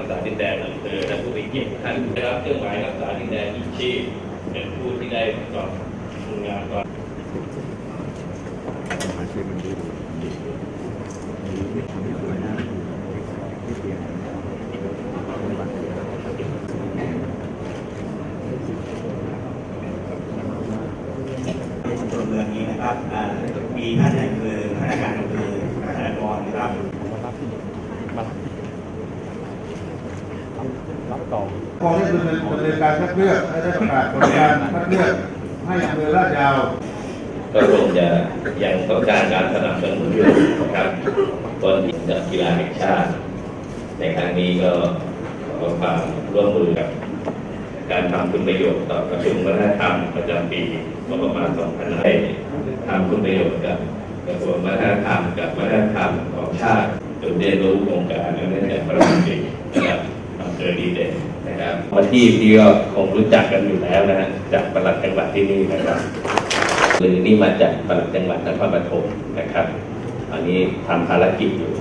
รักษาดินแดนอำเภอและผู้มีเกียรติท่านได้รับเครื่องหมายรักษาดินแดนอีกชีพเป็นผู้ที่ได้ประกอบงานก่อนในชุมชนเมืองนี้นะครับมีท่านในอำเภอพนักงานอำเภอพนักงานกรนะครับ กองที่ดำเนินดำเนินการคัดเลือกและได้ประกาศผลการคัดเลือกให้อำเภอลาดยาว ก็คงจะยังต้องการการสนับสนุนอยู่นะครับตอนที่จัดกีฬาแห่งชาติ ในครั้งนี้ก็ขอความร่วมมือกับการทำคุณประโยชน์ต่อประชุมวัฒนธรรมประจำปีงบประมาณ2,000ให้ทำคุณประโยชน์กับกระทรวงวัฒนธรรมกับวัฒนธรรมของชาติจนเรียนรู้โครงการเนื่องจากพระราชกิจระดับอำ เจอดีเด่นนะครับมาที่ที่ก็คงรู้จักกันอยู่แล้วนะฮะจากประหลัดจังหวัดที่นี่นะครับหรือนี่มาจากประหลัดจังหวัดนครปฐมนะครับ อันนี้ทำภารกิจอยู่